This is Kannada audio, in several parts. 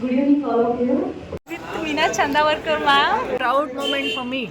Good evening all of you with Meena Chandavarkar ma'am proud moment for me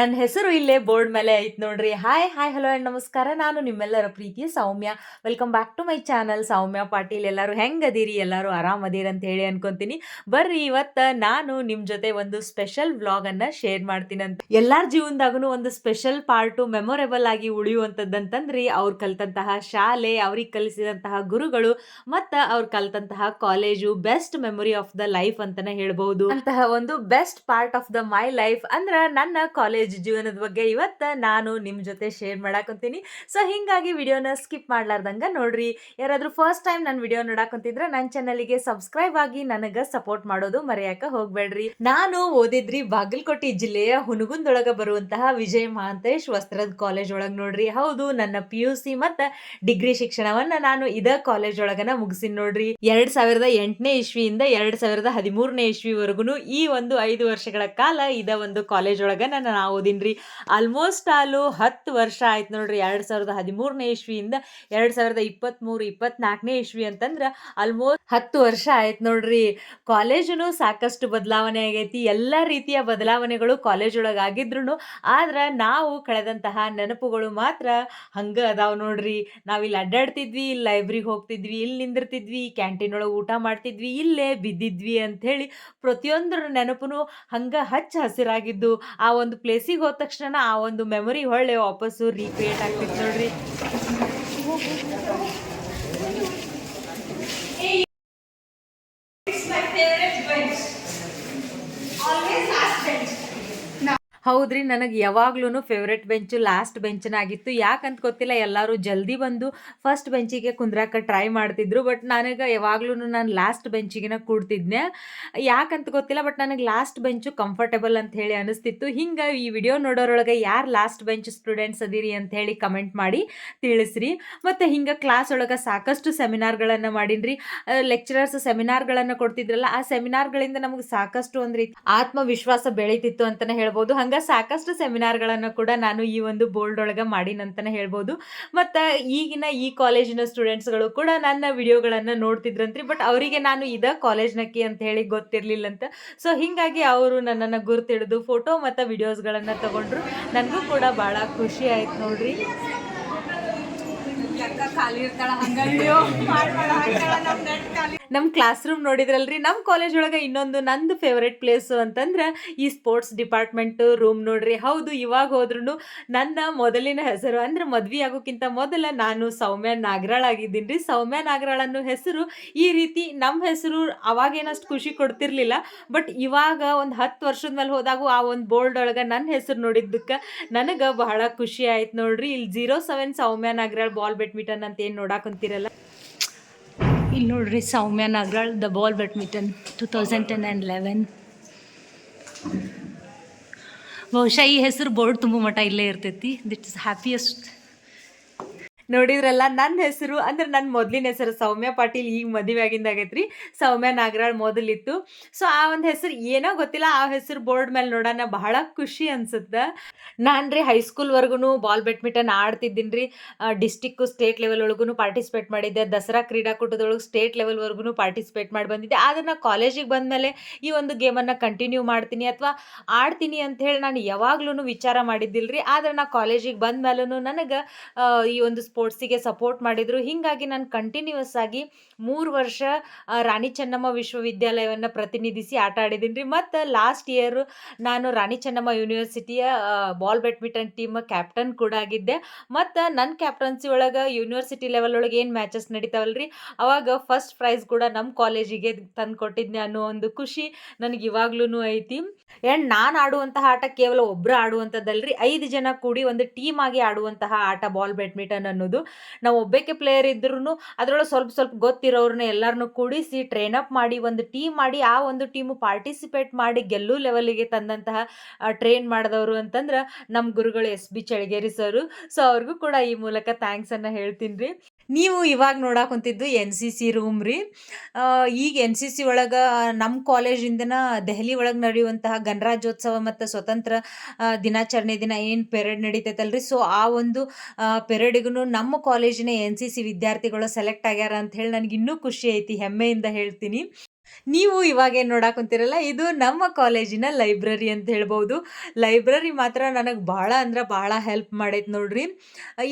ನನ್ನ ಹೆಸರು ಇಲ್ಲೇ ಬೋರ್ಡ್ ಮೇಲೆ ಐತ್ ನೋಡ್ರಿ. ಹಾಯ್ ಹಾಯ್ ಹಲೋ ಅಂಡ್ ನಮಸ್ಕಾರ. ನಾನು ನಿಮ್ಮೆಲ್ಲರ ಪ್ರೀತಿಯ Soumya. Welcome back to my channel Soumya Patil. ಎಲ್ಲರೂ ಹೆಂಗದೀರಿ ಎಲ್ಲರೂ ಆರಾಮದೀರಿ ಅಂತ ಹೇಳಿ ಅನ್ಕೊಂತೀನಿ. ಬರ್ರಿ ಇವತ್ತ ನಾನು ನಿಮ್ಮ ಜೊತೆ ಒಂದು ಸ್ಪೆಷಲ್ ವ್ಲಾಗ್ ಅನ್ನ ಶೇರ್ ಮಾಡ್ತೀನಿ ಅಂತ. ಎಲ್ಲಾರ ಜೀವನದಾಗೂ ಒಂದು ಸ್ಪೆಷಲ್ ಪಾರ್ಟು ಮೆಮೊರೇಬಲ್ ಆಗಿ ಉಳಿಯುವಂಥದ್ದಂತಂದ್ರಿ ಅವ್ರು ಕಲ್ತಂತಹ ಶಾಲೆ, ಅವ್ರಿಗೆ ಕಲಿಸಿದಂತಹ ಗುರುಗಳು, ಮತ್ತ ಅವ್ರು ಕಲ್ತಂತಹ college best memory of the life ಅಂತಾನೆ ಹೇಳ್ಬೋದು ಅಂತಹ ಒಂದು best part of the my life ಅಂದ್ರ ನನ್ನ ಕಾಲೇಜ್ ಜೀವನದ ಬಗ್ಗೆ ಇವತ್ತ ನಾನು ನಿಮ್ಮ ಜೊತೆ ಶೇರ್ ಮಾಡಾಕೊಂತೀನಿ ಸೊ ಹಿಂಗಾಗಿ ವಿಡಿಯೋನ ಸ್ಕಿಪ್ ಮಾಡ್ಲಾರ್ದಂಗೆ ನೋಡ್ರಿ. ಯಾರಾದರೂ ಫಸ್ಟ್ ಟೈಮ್ ನನ್ನ ವಿಡಿಯೋ ನೋಡಾಕೊಂತಿದ್ರೆ ನನ್ನ ಚಾನಲ್ಗೆ ಸಬ್ಸ್ಕ್ರೈಬ್ ಆಗಿ ನನಗೆ ಸಪೋರ್ಟ್ ಮಾಡೋದು ಮರೆಯಾಕ ಹೋಗ್ಬೇಡ್ರಿ. ನಾನು ಓದಿದ್ರಿ ಬಾಗಲಕೋಟೆ ಜಿಲ್ಲೆಯ ಹುನಗುಂದೊಳಗೆ ಬರುವಂತಹ ವಿಜಯ ಮಹಾಂತೇಶ್ ವಸ್ತ್ರದ ಕಾಲೇಜ್ ಒಳಗೆ ನೋಡ್ರಿ. ಹೌದು, ನನ್ನ ಪಿ ಯು ಸಿ ಮತ್ತು ಡಿಗ್ರಿ ಶಿಕ್ಷಣವನ್ನ ನಾನು ಇದ ಕಾಲೇಜ್ ಒಳಗನ ಮುಗಿಸಿನ ನೋಡ್ರಿ. ಎರಡು ಸಾವಿರದ ಎಂಟನೇ ಇಸ್ವಿಯಿಂದ ಎರಡು ಸಾವಿರದ ಹದಿಮೂರನೇ ಇಸ್ವಿವರೆಗೂ ಈ ಒಂದು ಐದು ವರ್ಷಗಳ ಕಾಲ ಇದ ಒಂದು ಕಾಲೇಜ್ ಒಳಗ ನಾನು ಓದಿನ್ರಿ ಆಲ್ಮೋಸ್ಟ್ ಆಲು ಹತ್ತು ವರ್ಷ ಆಯ್ತು ನೋಡ್ರಿ, ಎರಡ್ ಸಾವಿರದ ಹದಿಮೂರನೇ ಇಸ್ವಿಯಿಂದ ಎರಡ್ ಸಾವಿರದ ಇಪ್ಪತ್ತ್ಮೂರು ಇಪ್ಪತ್ನಾಲ್ಕನೇ ಇಸ್ವಿ ಅಂತಂದ್ರ ಆಲ್ಮೋಸ್ಟ್ ಹತ್ತು ವರ್ಷ ಆಯ್ತು ನೋಡ್ರಿ. ಕಾಲೇಜುನು ಸಾಕಷ್ಟು ಬದಲಾವಣೆ ಆಗೈತಿ, ಎಲ್ಲ ರೀತಿಯ ಬದಲಾವಣೆಗಳು ಕಾಲೇಜ್ ಒಳಗೆ ಆಗಿದ್ರು ಆದ್ರೆ ನಾವು ಕಳೆದಂತಹ ನೆನಪುಗಳು ಮಾತ್ರ ಹಂಗ ಅದಾವ ನೋಡ್ರಿ. ನಾವಿಲ್ಲಿ ಅಡ್ಡಾಡ್ತಿದ್ವಿ, ಇಲ್ಲಿ ಲೈಬ್ರಿಗೆ ಹೋಗ್ತಿದ್ವಿ, ಇಲ್ಲಿ ನಿಂದಿರ್ತಿದ್ವಿ, ಕ್ಯಾಂಟೀನ್ ಒಳಗೆ ಊಟ ಮಾಡ್ತಿದ್ವಿ, ಇಲ್ಲೇ ಬಿದ್ದಿದ್ವಿ ಅಂತ ಹೇಳಿ ಪ್ರತಿಯೊಂದರ ನೆನಪುನು ಹಂಗ ಹಚ್ಚ ಹಸಿರಾಗಿದ್ದು, ಆ ಒಂದು ಪ್ಲೇಸಿಗೆ ಹೋದ ತಕ್ಷಣ ಆ ಒಂದು ಮೆಮೊರಿ ಹೊಳ್ಳೆ ವಾಪಸ್ಸು ರೀಕ್ರಿಯೇಟ್ ಆಗ್ತಿತ್ತು ನೋಡ್ರಿ. ಹೌದ್ರಿ, ನನಗೆ ಯಾವಾಗ್ಲೂ ಫೇವ್ರೆಟ್ ಬೆಂಚು ಲಾಸ್ಟ್ ಬೆಂಚನ ಆಗಿತ್ತು ಯಾಕಂತ ಗೊತ್ತಿಲ್ಲ, ಎಲ್ಲರೂ ಜಲ್ದಿ ಬಂದು ಫಸ್ಟ್ ಬೆಂಚಿಗೆ ಕುಂದ್ರಾಕ ಟ್ರೈ ಮಾಡ್ತಿದ್ರು. ಬಟ್ ನನಗೆ ಯಾವಾಗ್ಲೂ ನಾನು ಲಾಸ್ಟ್ ಬೆಂಚಿಗೆನ ಕೂಡ್ತಿದ್ದೆ ಯಾಕಂತ ಗೊತ್ತಿಲ್ಲ ಬಟ್ ನನಗೆ ಲಾಸ್ಟ್ ಬೆಂಚು ಕಂಫರ್ಟೇಬಲ್ ಅಂತ ಹೇಳಿ ಅನಿಸ್ತಿತ್ತು. ಹಿಂಗೆ ಈ ವಿಡಿಯೋ ನೋಡೋರೊಳಗೆ ಯಾರು ಲಾಸ್ಟ್ ಬೆಂಚ್ ಸ್ಟೂಡೆಂಟ್ಸ್ ಅದೀರಿ ಅಂತ ಹೇಳಿ ಕಮೆಂಟ್ ಮಾಡಿ ತಿಳಿಸ್ರಿ. ಮತ್ತು ಹಿಂಗೆ ಕ್ಲಾಸ್ ಒಳಗೆ ಸಾಕಷ್ಟು ಸೆಮಿನಾರ್ಗಳನ್ನು ಮಾಡಿನ್ರಿ. ಲೆಕ್ಚರರ್ಸ್ ಸೆಮಿನಾರ್ಗಳನ್ನು ಕೊಡ್ತಿದ್ರಲ್ಲ, ಆ ಸೆಮಿನಾರ್ಗಳಿಂದ ನಮಗೆ ಸಾಕಷ್ಟು ಒಂದು ಆತ್ಮವಿಶ್ವಾಸ ಬೆಳೀತಿತ್ತು ಅಂತಲೇ ಹೇಳ್ಬೋದು. ಹಂಗೆ ಸಾಕಷ್ಟು ಸೆಮಿನಾರ್ಗಳನ್ನು ಕೂಡ ನಾನು ಈ ಒಂದು ಬೋರ್ಡ್ ಒಳಗೆ ಮಾಡಿನಂತಲೇ ಹೇಳ್ಬೋದು. ಮತ್ತು ಈಗಿನ ಈ ಕಾಲೇಜಿನ ಸ್ಟೂಡೆಂಟ್ಸ್ಗಳು ಕೂಡ ನನ್ನ ವಿಡಿಯೋಗಳನ್ನು ನೋಡ್ತಿದ್ರಂತ್ರಿ, ಬಟ್ ಅವರಿಗೆ ನಾನು ಇದ ಕಾಲೇಜ್ನಕ್ಕಿ ಅಂತ ಹೇಳಿ ಗೊತ್ತಿರಲಿಲ್ಲಂತ. ಸೊ, ಹಿಂಗಾಗಿ ಅವರು ನನ್ನನ್ನು ಗುರುತಿಡಿದು ಫೋಟೋ ಮತ್ತು ವಿಡಿಯೋಸ್ಗಳನ್ನು ತಗೊಂಡ್ರು. ನನಗೂ ಕೂಡ ಭಾಳ ಖುಷಿ ಆಯ್ತು ನೋಡ್ರಿ. ನಮ್ಮ ಕ್ಲಾಸ್ ರೂಮ್ ನೋಡಿದ್ರಲ್ರಿ ನಮ್ಮ ಕಾಲೇಜ್ ಒಳಗೆ ಇನ್ನೊಂದು ನಂದು ಫೇವ್ರೆಟ್ ಪ್ಲೇಸು ಅಂತಂದ್ರೆ ಈ ಸ್ಪೋರ್ಟ್ಸ್ ಡಿಪಾರ್ಟ್ಮೆಂಟ್ ರೂಮ್ ನೋಡ್ರಿ. ಹೌದು, ಇವಾಗ ಹೋದ್ರೂ ನನ್ನ ಮೊದಲಿನ ಹೆಸರು, ಅಂದ್ರೆ ಮದ್ವೆ ಆಗೋಕ್ಕಿಂತ ಮೊದಲ ನಾನು ಸೌಮ್ಯ ನಾಗರಾಳ್ ಆಗಿದ್ದೀನಿ ರೀ ಸೌಮ್ಯ ನಾಗರಾಳ್ ಅನ್ನೋ ಹೆಸರು ಈ ರೀತಿ ನಮ್ಮ ಹೆಸರು ಅವಾಗೇನಷ್ಟು ಖುಷಿ ಕೊಡ್ತಿರ್ಲಿಲ್ಲ ಬಟ್ ಇವಾಗ ಒಂದು ಹತ್ತು ವರ್ಷದ ಮೇಲೆ ಹೋದಾಗ ಆ ಒಂದು ಬೋರ್ಡ್ ಒಳಗೆ ನನ್ನ ಹೆಸರು ನೋಡಿದ್ದಕ್ಕೆ ನನಗೆ ಬಹಳ ಖುಷಿ ಆಯ್ತು ನೋಡ್ರಿ. ಇಲ್ಲಿ zero seven Soumya Nagaral ball badminton ಅಂತ ಏನು ನೋಡಾಕಂತೀರಲ್ಲ ಇಲ್ಲಿ ನೋಡ್ರಿ Soumya Nagaral the ball badminton two thousand ten and eleven. ಬಹುಶಃ ಈ ಹೆಸರು ಬೋರ್ಡ್ ತುಂಬ ಮಟ್ಟ ಇಲ್ಲೇ ಇರ್ತೈತಿ. ದಿಟ್ ಇಸ್ ಹ್ಯಾಪಿಯೆಸ್ಟ್ ನೋಡಿದ್ರಲ್ಲ ನನ್ನ ಹೆಸರು ಅಂದ್ರೆ ನನ್ನ ಮೊದಲಿನ ಹೆಸರು. ಸೌಮ್ಯ ಪಾಟೀಲ್ ಈಗ ಮದುವೆ ಆಗಿಂದ ಆಗೈತ್ರಿ. ಸೌಮ್ಯ ನಾಗರಾಳ್ ಮೊದಲಿತ್ತು. ಸೊ ಆ ಒಂದು ಹೆಸರು ಏನೋ ಗೊತ್ತಿಲ್ಲ, ಆ ಹೆಸರು ಬೋರ್ಡ್ ಮೇಲೆ ನೋಡೋಣ ಬಹಳ ಖುಷಿ ಅನ್ಸುತ್ತೆ. ನಾನು ರೀ ಹೈಸ್ಕೂಲ್ವರೆಗೂ ಬಾಲ್ ಬ್ಯಾಡ್ಮಿಂಟನ್ ಆಡ್ತಿದ್ದೀನಿ ರೀ ಡಿಸ್ಟಿಕ್ಕು ಸ್ಟೇಟ್ ಲೆವೆಲ್ ಒಳಗೂ ಪಾರ್ಟಿಸಿಪೇಟ್ ಮಾಡಿದ್ದೆ. ದಸರಾ ಕ್ರೀಡಾಕೂಟದೊಳಗೆ ಸ್ಟೇಟ್ ಲೆವೆಲ್ವರೆಗೂ ಪಾರ್ಟಿಸಿಪೇಟ್ ಮಾಡಿ ಬಂದಿದ್ದೆ. ಆದರೆ ನಾನು ಕಾಲೇಜಿಗೆ ಬಂದಮೇಲೆ ಈ ಒಂದು ಗೇಮನ್ನು ಕಂಟಿನ್ಯೂ ಮಾಡ್ತೀನಿ ಅಥವಾ ಆಡ್ತೀನಿ ಅಂತ ಹೇಳಿ ನಾನು ಯಾವಾಗ್ಲೂ ವಿಚಾರ ಮಾಡಿದ್ದಿಲ್ಲ ಆದರೆ ನಾ ಕಾಲೇಜಿಗೆ ಬಂದ ಮೇಲೂ ನನಗೆ ಈ ಒಂದು ಸ್ಪೋರ್ಟ್ಸಿಗೆ ಸಪೋರ್ಟ್ ಮಾಡಿದರು. ಹೀಗಾಗಿ ನಾನು ಕಂಟಿನ್ಯೂಸ್ ಆಗಿ ಮೂರು ವರ್ಷ ರಾಣಿ ಚೆನ್ನಮ್ಮ ವಿಶ್ವವಿದ್ಯಾಲಯವನ್ನು ಪ್ರತಿನಿಧಿಸಿ ಆಟ ಆಡಿದ್ದೀನಿ ರೀ. ಮತ್ತು ಲಾಸ್ಟ್ ಇಯರು ನಾನು ರಾಣಿ ಚೆನ್ನಮ್ಮ ಯೂನಿವರ್ಸಿಟಿಯ ಬಾಲ್ ಬ್ಯಾಡ್ಮಿಂಟನ್ ಟೀಮ್ ಕ್ಯಾಪ್ಟನ್ ಕೂಡ ಆಗಿದ್ದೆ. ಮತ್ತು ನನ್ನ ಕ್ಯಾಪ್ಟನ್ಸಿ ಒಳಗೆ ಯೂನಿವರ್ಸಿಟಿ ಲೆವೆಲ್ ಒಳಗೆ ಏನು ಮ್ಯಾಚಸ್ ನಡೀತಾವಲ್ಲ ರೀ? ಅವಾಗ ಫಸ್ಟ್ ಪ್ರೈಸ್ ಕೂಡ ನಮ್ಮ ಕಾಲೇಜಿಗೆ ತಂದು ಕೊಟ್ಟಿದ್ದೆ ಅನ್ನೋ ಒಂದು ಖುಷಿ ನನಗೆ ಇವಾಗ್ಲೂ ಐತಿ. ಆ್ಯಂಡ್ ನಾನು ಆಡುವಂತಹ ಆಟ ಕೇವಲ ಒಬ್ಬರು ಆಡುವಂಥದ್ದಲ್ರಿ ಐದು ಜನ ಕೂಡಿ ಒಂದು ಟೀಮ್ ಆಗಿ ಆಡುವಂತಹ ಆಟ ಬಾಲ್ ಬ್ಯಾಡ್ಮಿಂಟನ್ ಅನ್ನೋದು ನಾವು ಒಬ್ಬಕ್ಕೆ ಪ್ಲೇಯರ್ ಇದ್ರೂ ಅದರೊಳಗೆ ಸ್ವಲ್ಪ ಸ್ವಲ್ಪ ಗೊತ್ತಿರೋರನ್ನ ಎಲ್ಲರನ್ನೂ ಕೂಡಿಸಿ ಟ್ರೈನ್ ಅಪ್ ಮಾಡಿ ಒಂದು ಟೀಮ್ ಮಾಡಿ ಆ ಒಂದು ಟೀಮು ಪಾರ್ಟಿಸಿಪೇಟ್ ಮಾಡಿ ಗೆಲ್ಲು ಲೆವೆಲ್ಗೆ ತಂದಂತಹ ಟ್ರೈನ್ ಮಾಡಿದವರು ಅಂತಂದ್ರೆ ನಮ್ಮ ಗುರುಗಳು S B Chalageri sir. So ಅವ್ರಿಗೂ ಕೂಡ ಈ ಮೂಲಕ ಥ್ಯಾಂಕ್ಸನ್ನು ಹೇಳ್ತೀನಿ ರೀ. ನೀವು ಇವಾಗ ನೋಡಾಕುಂತಿದ್ದು ಎನ್ ಸಿ ಸಿ ರೂಮ್ ರೀ. ಈಗ ಎನ್ ಸಿ ಸಿ ಒಳಗೆ ನಮ್ಮ ಕಾಲೇಜಿಂದನ ದೆಹಲಿ ಒಳಗೆ ನಡೆಯುವಂತಹ ಗಣರಾಜ್ಯೋತ್ಸವ ಮತ್ತು ಸ್ವತಂತ್ರ ದಿನಾಚರಣೆ ದಿನ ಏನು ಪೆರೇಡ್ ನಡೀತೈತಲ್ರಿ. ಸೊ ಆ ಒಂದು ಪೆರೇಡಿಗೂ ನಮ್ಮ ಕಾಲೇಜಿನ ಎನ್ ಸಿ ಸಿ ವಿದ್ಯಾರ್ಥಿಗಳು ಸೆಲೆಕ್ಟ್ ಆಗ್ಯಾರ ಅಂತ ಹೇಳಿ ನನಗೆ ಇನ್ನೂ ಖುಷಿ ಐತಿ, ಹೆಮ್ಮೆಯಿಂದ ಹೇಳ್ತೀನಿ. ನೀವು ಇವಾಗ ಏನು ನೋಡಾಕುಂತಿರಲ್ಲ ಇದು ನಮ್ಮ ಕಾಲೇಜಿನ ಲೈಬ್ರರಿ ಅಂತ ಹೇಳ್ಬೋದು. ಲೈಬ್ರರಿ ಮಾತ್ರ ನನಗೆ ಭಾಳ ಅಂದ್ರೆ ಭಾಳ ಹೆಲ್ಪ್ ಮಾಡೈತೆ ನೋಡ್ರಿ.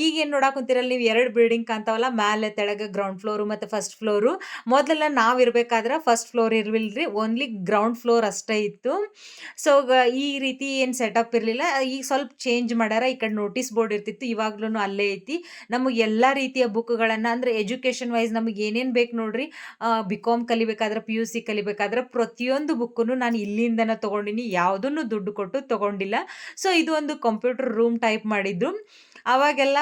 ಈಗ ಏನು ನೋಡಾಕುಂತಿರಲ್ಲ ನೀವು ಎರಡು ಬಿಲ್ಡಿಂಗ್ ಕಾಣ್ತಾವಲ್ಲ, ಮ್ಯಾಲೆ, ತೆಳಗೆ ಗ್ರೌಂಡ್ ಫ್ಲೋರು ಮತ್ತು ಫಸ್ಟ್ ಫ್ಲೋರು ಮೊದಲೆಲ್ಲ ನಾವು ಇರಬೇಕಾದ್ರೆ ಫಸ್ಟ್ ಫ್ಲೋರ್ ಇರಲಿಲ್ಲ ಓನ್ಲಿ ಗ್ರೌಂಡ್ ಫ್ಲೋರ್ ಅಷ್ಟೇ ಇತ್ತು. ಸೊ ಈ ರೀತಿ ಏನು ಸೆಟಪ್ ಇರಲಿಲ್ಲ. ಈಗ ಸ್ವಲ್ಪ ಚೇಂಜ್ ಮಾಡ್ಯಾರ, ಈ ಕಡೆ ನೋಟಿಸ್ ಬೋರ್ಡ್ ಇರ್ತಿತ್ತು ಇವಾಗ್ಲೂ ಅಲ್ಲೇ ಐತಿ. ನಮಗೆ ಎಲ್ಲ ರೀತಿಯ ಬುಕ್ಗಳನ್ನು ಅಂದರೆ ಎಜುಕೇಷನ್ ವೈಸ್ ನಮಗೆ ಏನೇನು ಬೇಕು ನೋಡ್ರಿ ಬಿ ಕಾಮ್ ಕಲಿಬೇಕಾದ್ರೆ ಪಿ ಯು ಸಿ ಕಲಿಬೇಕಾದ್ರೆ ಪ್ರತಿಯೊಂದು ಬುಕ್ಕನ್ನು ನಾನು ಇಲ್ಲಿಂದನೇ ತೊಗೊಂಡಿನಿ. ಯಾವುದನ್ನು ದುಡ್ಡು ಕೊಟ್ಟು ತೊಗೊಂಡಿಲ್ಲ. ಸೊ ಇದು ಒಂದು ಕಂಪ್ಯೂಟರ್ ರೂಮ್ ಟೈಪ್ ಮಾಡಿದ್ದು. ಅವಾಗೆಲ್ಲ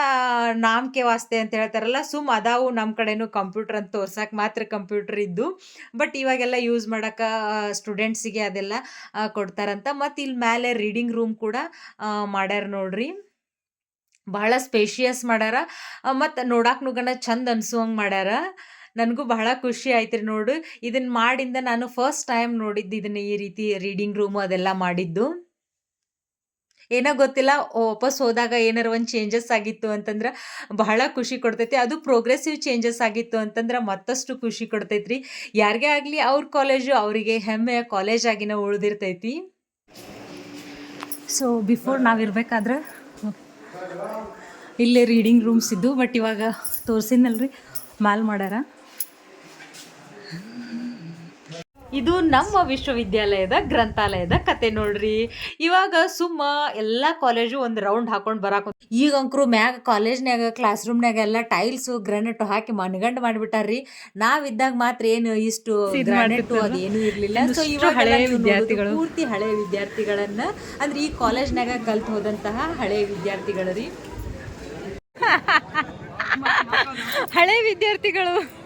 ನಾಮಕೆ ವಾಸ್ತೆ ಅಂತ ಹೇಳ್ತಾರಲ್ಲ, ಸುಮ್ ಅದಾವು ನಮ್ಮ ಕಡೆನೂ ಕಂಪ್ಯೂಟರ್ ಅಂತ ತೋರ್ಸಕ್ಕೆ ಮಾತ್ರ ಕಂಪ್ಯೂಟರ್ ಇದ್ದು. ಬಟ್ ಇವಾಗೆಲ್ಲ ಯೂಸ್ ಮಾಡೋಕೆ ಸ್ಟೂಡೆಂಟ್ಸಿಗೆ ಅದೆಲ್ಲ ಕೊಡ್ತಾರಂತ. ಮತ್ತು ಇಲ್ಲಿ ಮೇಲೆ ರೀಡಿಂಗ್ ರೂಮ್ ಕೂಡ ಮಾಡ್ಯಾರ ನೋಡ್ರಿ. ಬಹಳ ಸ್ಪೇಷಿಯಸ್ ಮಾಡ್ಯಾರ. ಮತ್ತು ನೋಡಾಕ್ ಗಣ ಚಂದ ಅನ್ಸುವಂಗೆ ಮಾಡ್ಯಾರ. ನನಗೂ ಬಹಳ ಖುಷಿ ಆಯ್ತು ರೀ ನೋಡು. ಇದನ್ನು ಮಾಡಿಂದ ನಾನು ಫಸ್ಟ್ ಟೈಮ್ ನೋಡಿದ್ದು ಇದನ್ನ ಈ ರೀತಿ ರೀಡಿಂಗ್ ರೂಮು ಅದೆಲ್ಲ ಮಾಡಿದ್ದು. ಏನೋ ಗೊತ್ತಿಲ್ಲ, ವಾಪಸ್ ಹೋದಾಗ ಏನಾರು ಒಂದು ಚೇಂಜಸ್ ಆಗಿತ್ತು ಅಂತಂದ್ರೆ ಬಹಳ ಖುಷಿ ಕೊಡ್ತೈತಿ. ಅದು ಪ್ರೋಗ್ರೆಸಿವ್ ಚೇಂಜಸ್ ಆಗಿತ್ತು ಅಂತಂದ್ರೆ ಮತ್ತಷ್ಟು ಖುಷಿ ಕೊಡ್ತೈತ್ರಿ. ಯಾರಿಗೇ ಆಗಲಿ ಅವ್ರ ಕಾಲೇಜು ಅವರಿಗೆ ಹೆಮ್ಮೆಯ ಕಾಲೇಜ್ ಆಗಿನ ಉಳಿದಿರ್ತೈತಿ. ಸೊ ಬಿಫೋರ್ ನಾವಿರ್ಬೇಕಾದ್ರೆ ಇಲ್ಲೇ ರೀಡಿಂಗ್ ರೂಮ್ಸ್ ಇದ್ದು ಬಟ್ ಇವಾಗ ತೋರಿಸಿನಲ್ರಿ ಮಾಲ್ ಮಾಡ್ಯಾರ ಇದು ನಮ್ಮ ವಿಶ್ವವಿದ್ಯಾಲಯದ ಗ್ರಂಥಾಲಯದ ಕತೆ ನೋಡ್ರಿ. ಇವಾಗ ಸುಮ್ಮ ಎಲ್ಲ ಕಾಲೇಜು ಒಂದು ರೌಂಡ್ ಹಾಕೊಂಡು ಬರಾಕ ಈಗ ಅಂಕರು ಮ್ಯಾಗ ಕಾಲೇಜ್ನ್ಯಾಗ ಕ್ಲಾಸ್ ರೂಮ್ನ್ಯಾಗ ಎಲ್ಲ ಟೈಲ್ಸ್ ಗ್ರಾನೆಟ್ ಹಾಕಿ ಮನಗಂಡು ಮಾಡಿಬಿಟ್ಟಾರ್ರಿ. ನಾವಿದ್ದಾಗ ಮಾತ್ರ ಏನು ಇಷ್ಟು ಗ್ರಾನೆಟ್? ಅದೇನು ಇರ್ಲಿಲ್ಲ. ಸೊ ಇವಾಗ ಹಳೆ ವಿದ್ಯಾರ್ಥಿಗಳು. ಪೂರ್ತಿ ಹಳೆ ವಿದ್ಯಾರ್ಥಿಗಳನ್ನ ಅಂದ್ರೆ ಈ ಕಾಲೇಜ್ನಾಗ ಕಲ್ತು ಹೋದಂತಹ ಹಳೆ ವಿದ್ಯಾರ್ಥಿಗಳು ರೀ. ಹಳೆ ವಿದ್ಯಾರ್ಥಿಗಳು.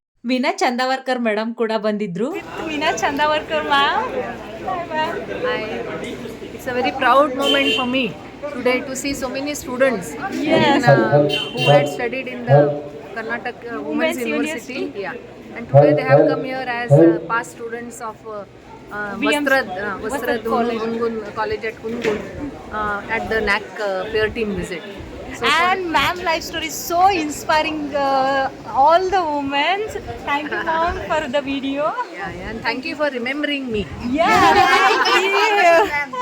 ಮೀನಾ ಚಂದಾವರ್ಕರ್ ಮೇಡಮ್ ಕೂಡ ಬಂದಿದ್ರು Meena Chandavarkar ma'am I, it's a very proud moment for me today to see so many students in, uh, who had studied in the Karnataka uh, Women's, Women's University. Yeah, and today they have come here as uh, past students of uh, uh, VM Vastrad, uh, Vastrad Vastrad College. Ungun College at Ungun uh, at the NAC uh, peer team visit. And ma'am life story is so inspiring uh, all the women. Thank you ma'am for the video. yeah, yeah, and thank you for remembering me. Yeah, thank you.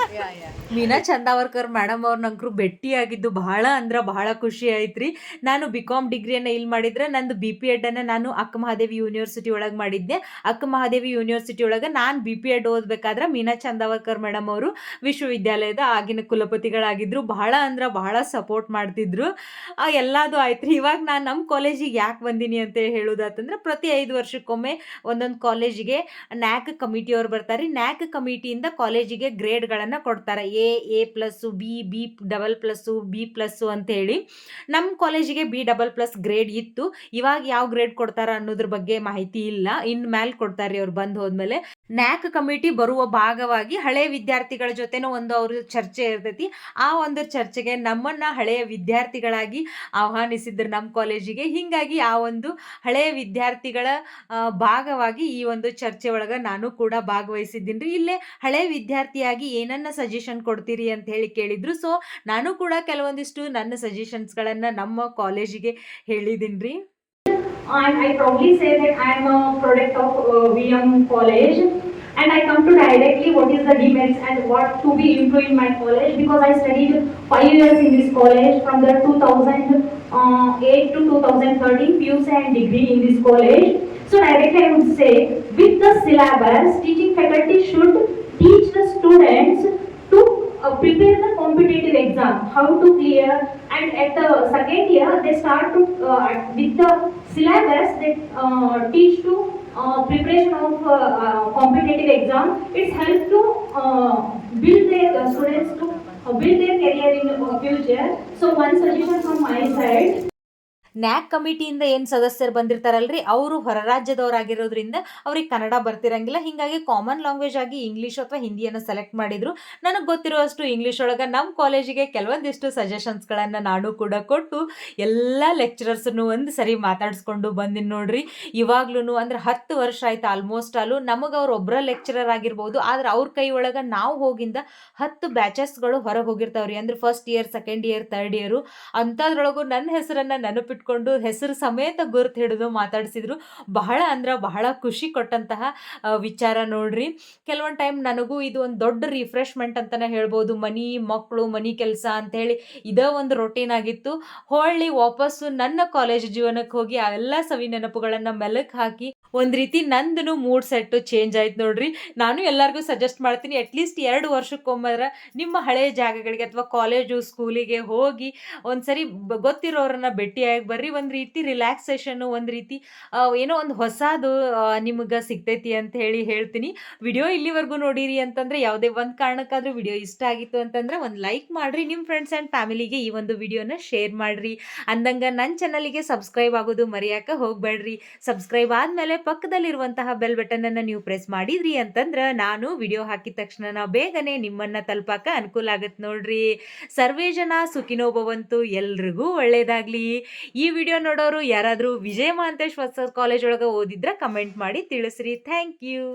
Meena Chandavarkar madam ಅವ್ರ ನಂಕರು ಭೇಟಿಯಾಗಿದ್ದು ಬಹಳ ಅಂದ್ರೆ ಬಹಳ ಖುಷಿ ಐತ್ರಿ. ನಾನು ಬಿ ಕಾಮ್ ಡಿಗ್ರಿಯನ್ನು ಇಲ್ಲಿ ಮಾಡಿದ್ರೆ ನಂದು ಬಿ ಪಿ ಎಡನ್ನು ನಾನು ಅಕ್ಕ ಮಹಾದೇವಿ ಯೂನಿವರ್ಸಿಟಿ ಒಳಗೆ ಮಾಡಿದ್ದೆ. ಅಕ್ಕ ಮಹಾದೇವಿ ಯೂನಿವರ್ಸಿಟಿ ಒಳಗೆ ನಾನು ಬಿ ಪಿ ಎಡ್ ಓದಬೇಕಾದ್ರೆ ಮೀನಾ ಚಂದಾವರ್ಕರ್ ಮೇಡಮ್ ಅವರು ವಿಶ್ವವಿದ್ಯಾಲಯದ ಆಗಿನ ಕುಲಪತಿಗಳಾಗಿದ್ರು. ಬಹಳ ಅಂದ್ರೆ ಬಹಳ ಸಪೋರ್ಟ್ ಮಾಡ್ತಿದ್ರು. ಎಲ್ಲದು ಆಯ್ತು ರೀ ಇವಾಗ ನಾನು ನಮ್ಮ ಕಾಲೇಜಿಗೆ ಯಾಕೆ ಬಂದೀನಿ ಅಂತ ಹೇಳೋದಾತಂದ್ರೆ ಪ್ರತಿ ಐದು ವರ್ಷಕ್ಕೊಮ್ಮೆ ಒಂದೊಂದು ಕಾಲೇಜಿಗೆ ನ್ಯಾಕ್ ಕಮಿಟಿಯವ್ರು ಬರ್ತಾರೆ. ನ್ಯಾಕ್ ಕಮಿಟಿಯಿಂದ ಕಾಲೇಜಿಗೆ ಗ್ರೇಡ್ಗಳನ್ನು ಕೊಡ್ತಾರೆ. A A plus, B B double plus, B plus ಅಂತೇಳಿ ನಮ್ಮ ಕಾಲೇಜಿಗೆ ಬಿ ಡಬಲ್ ಪ್ಲಸ್ ಗ್ರೇಡ್ ಇತ್ತು. ಇವಾಗ ಯಾವ ಗ್ರೇಡ್ ಕೊಡ್ತಾರ ಅನ್ನೋದ್ರ ಬಗ್ಗೆ ಮಾಹಿತಿ ಇಲ್ಲ. ಇನ್ನು ಮ್ಯಾಲ್ ಕೊಡ್ತಾರೆ ಅವ್ರು ಬಂದು ಹೋದ್ಮೇಲೆ. ನ್ಯಾಕ್ ಕಮಿಟಿ ಬರುವ ಭಾಗವಾಗಿ ಹಳೆ ವಿದ್ಯಾರ್ಥಿಗಳ ಜೊತೆನೂ ಒಂದು ಅವ್ರ ಚರ್ಚೆ ಇರ್ತೈತಿ. ಆ ಒಂದು ಚರ್ಚೆಗೆ ನಮ್ಮನ್ನ ಹಳೆಯ ವಿದ್ಯಾರ್ಥಿಗಳಾಗಿ ಆಹ್ವಾನಿಸಿದ್ರು ನಮ್ಮ ಕಾಲೇಜಿಗೆ. ಹೀಗಾಗಿ ಆ ಒಂದು ಹಳೆಯ ವಿದ್ಯಾರ್ಥಿಗಳ ಭಾಗವಾಗಿ ಈ ಒಂದು ಚರ್ಚೆ ಒಳಗೆ ನಾನು ಕೂಡ ಭಾಗವಹಿಸಿದ್ದೀನಿ ರೀ. ಇಲ್ಲೇ ಹಳೆ ವಿದ್ಯಾರ್ಥಿಯಾಗಿ ಏನನ್ನ ಸಜೆಷನ್ ಕೊಡ್ತೀರಿ ಅಂತ ಹೇಳಿ ಕೇಳಿದ್ರು ಸೊ ನಾನು ಕೂಡ ಕೆಲವೊಂದಿಷ್ಟು ನನ್ನ ಸಜೆಷನ್ಸ್ಗಳನ್ನು ನಮ್ಮ ಕಾಲೇಜಿಗೆ ಹೇಳಿದ್ದೀನಿ ರೀ and I proudly say that I am a product of uh, VM College and I come to directly what is the demerits and what to be improved in my college because I studied 5 years in this college from the 2008 to 2013 PUC and degree in this college. So directly I would say with the syllabus teaching faculty should teach the students to uh, prepare the competitive exam, how to clear, and at the second year they start to uh, with the syllabus they uh, teach to uh, preparation of uh, uh, competitive exam. It's help to uh, build their uh, students to uh, build their career in uh, future. So one suggestion from my side. NAAC ಕಮಿಟಿಯಿಂದ ಏನು ಸದಸ್ಯರು ಬಂದಿರ್ತಾರಲ್ರಿ, ಅವರು ಹೊರ ರಾಜ್ಯದವರಾಗಿರೋದ್ರಿಂದ ಅವ್ರಿಗೆ ಕನ್ನಡ ಬರ್ತಿರಂಗಿಲ್ಲ. ಹೀಗಾಗಿ ಕಾಮನ್ ಲ್ಯಾಂಗ್ವೇಜ್ ಆಗಿ ಇಂಗ್ಲೀಷ್ ಅಥವಾ ಹಿಂದಿಯನ್ನು ಸೆಲೆಕ್ಟ್ ಮಾಡಿದ್ರು. ನನಗೆ ಗೊತ್ತಿರುವಷ್ಟು ಇಂಗ್ಲೀಷ್ ಒಳಗೆ ನಮ್ಮ ಕಾಲೇಜಿಗೆ ಕೆಲವೊಂದಿಷ್ಟು ಸಜೆಷನ್ಸ್ಗಳನ್ನು ನಾನು ಕೂಡ ಕೊಟ್ಟು ಎಲ್ಲ ಲೆಕ್ಚರರ್ಸನ್ನು ಒಂದು ಸರಿ ಮಾತಾಡಿಸ್ಕೊಂಡು ಬಂದಿನಿ ನೋಡ್ರಿ. ಇವಾಗ್ಲೂ ಅಂದ್ರೆ ಹತ್ತು ವರ್ಷ ಆಯ್ತು ಆಲ್ಮೋಸ್ಟ್ ಅಲ್ಲೂ. ನಮಗೆ ಅವ್ರು ಒಬ್ಬರ ಲೆಕ್ಚರರ್ ಆಗಿರ್ಬೋದು, ಆದ್ರೆ ಅವ್ರ ಕೈ ಒಳಗೆ ನಾವು ಹೋಗಿಂದ ಹತ್ತು ಬ್ಯಾಚಸ್ಗಳು ಹೊರಗೆ ಹೋಗಿರ್ತಾವ್ರಿ. ಅಂದ್ರೆ first year second year third year ಅಂಥದ್ರೊಳಗು ನನ್ನ ಹೆಸರನ್ನು ನೆನಪಿಟ್ಕೊಂಡು ಹೆಸರು ಸಮೇತ ಗುರುತು ಹಿಡಿದು ಮಾತಾಡಿಸಿದ್ರು. ಬಹಳ ಅಂದ್ರೆ ಬಹಳ ಖುಷಿ ಕೊಟ್ಟಂತಹ ವಿಚಾರ ನೋಡ್ರಿ. ಕೆಲವೊಂದು ಟೈಮ್ ನನಗೂ ಇದು ಒಂದು ದೊಡ್ಡ ರಿಫ್ರೆಶ್ಮೆಂಟ್ ಅಂತಾನೆ ಹೇಳ್ಬೋದು. ಮನಿ ಮಕ್ಕಳು ಮನಿ ಕೆಲಸ ಅಂತ ಹೇಳಿ ಇದೇ ಒಂದು ರೊಟೀನ್ ಆಗಿತ್ತು. ಹೊಳ್ಳಿ ವಾಪಸ್ಸು ನನ್ನ ಕಾಲೇಜ್ ಜೀವನಕ್ಕೆ ಹೋಗಿ ಆ ಎಲ್ಲ ಸವಿ ನೆನಪುಗಳನ್ನು ಮೆಲಕ್ ಹಾಕಿ ಒಂದು ರೀತಿ ನಂದನು ಮೂಡ್ ಸೆಟ್ಟು ಚೇಂಜ್ ಆಯ್ತು ನೋಡ್ರಿ. ನಾನು ಎಲ್ಲರಿಗೂ ಸಜೆಸ್ಟ್ ಮಾಡ್ತೀನಿ ಅಟ್ಲೀಸ್ಟ್ ಎರಡು ವರ್ಷಕ್ಕೊಮ್ಮರ ನಿಮ್ಮ ಹಳೆಯ ಜಾಗಗಳಿಗೆ ಅಥವಾ ಕಾಲೇಜು ಸ್ಕೂಲಿಗೆ ಹೋಗಿ ಒಂದ್ಸರಿ ಗೊತ್ತಿರೋರನ್ನ ಭೇಟಿಯಾಗಿ ಬರ್ರಿ ಒಂದು ರೀತಿ ರಿಲ್ಯಾಕ್ಸೇಷನ್ನು ಒಂದು ರೀತಿ ಏನೋ ಒಂದು ಹೊಸದು ನಿಮಗೆ ಸಿಗ್ತೈತಿ ಅಂತ ಹೇಳಿ ಹೇಳ್ತೀನಿ. ವಿಡಿಯೋ ಇಲ್ಲಿವರೆಗೂ ನೋಡಿರಿ ಅಂತಂದರೆ ಯಾವುದೇ ಒಂದು ಕಾರಣಕ್ಕಾದ್ರೂ ವಿಡಿಯೋ ಇಷ್ಟ ಆಗಿತ್ತು ಅಂತಂದ್ರೆ ಒಂದು ಲೈಕ್ ಮಾಡಿರಿ ನಿಮ್ಮ ಫ್ರೆಂಡ್ಸ್ ಆ್ಯಂಡ್ ಫ್ಯಾಮಿಲಿಗೆ ಈ ಒಂದು ವಿಡಿಯೋನ ಶೇರ್ ಮಾಡಿರಿ. ಅಂದಂಗೆ ನನ್ನ ಚಾನಲಿಗೆ ಸಬ್ಸ್ಕ್ರೈಬ್ ಆಗೋದು ಮರೆಯೋಕೆ ಹೋಗಬೇಡ್ರಿ ಸಬ್ಸ್ಕ್ರೈಬ್ ಆದಮೇಲೆ ಪಕ್ಕದಲ್ಲಿರುವಂತಹ ಬೆಲ್ ಬಟನನ್ನು ನೀವು ಪ್ರೆಸ್ ಮಾಡಿದ್ರಿ ಅಂತಂದ್ರೆ ನಾನು ವಿಡಿಯೋ ಹಾಕಿದ ತಕ್ಷಣ ಬೇಗನೆ ನಿಮ್ಮನ್ನು ತಲುಪಾಕ ಅನುಕೂಲ ಆಗುತ್ತೆ ನೋಡ್ರಿ. ಸರ್ವೇ ಜನ ಸುಖಿನೋ ಭವಂತು ಎಲ್ರಿಗೂ ಒಳ್ಳೇದಾಗಲಿ. ಈ ವಿಡಿಯೋ ನೋಡೋರು ಯಾರಾದರೂ ವಿಜಯ ಮಹಾಂತೇಶ್ ವತ್ಸ ಕಾಲೇಜ್ ಒಳಗೆ ಓದಿದ್ರೆ ಕಮೆಂಟ್ ಮಾಡಿ ತಿಳಿಸ್ರಿ. Thank you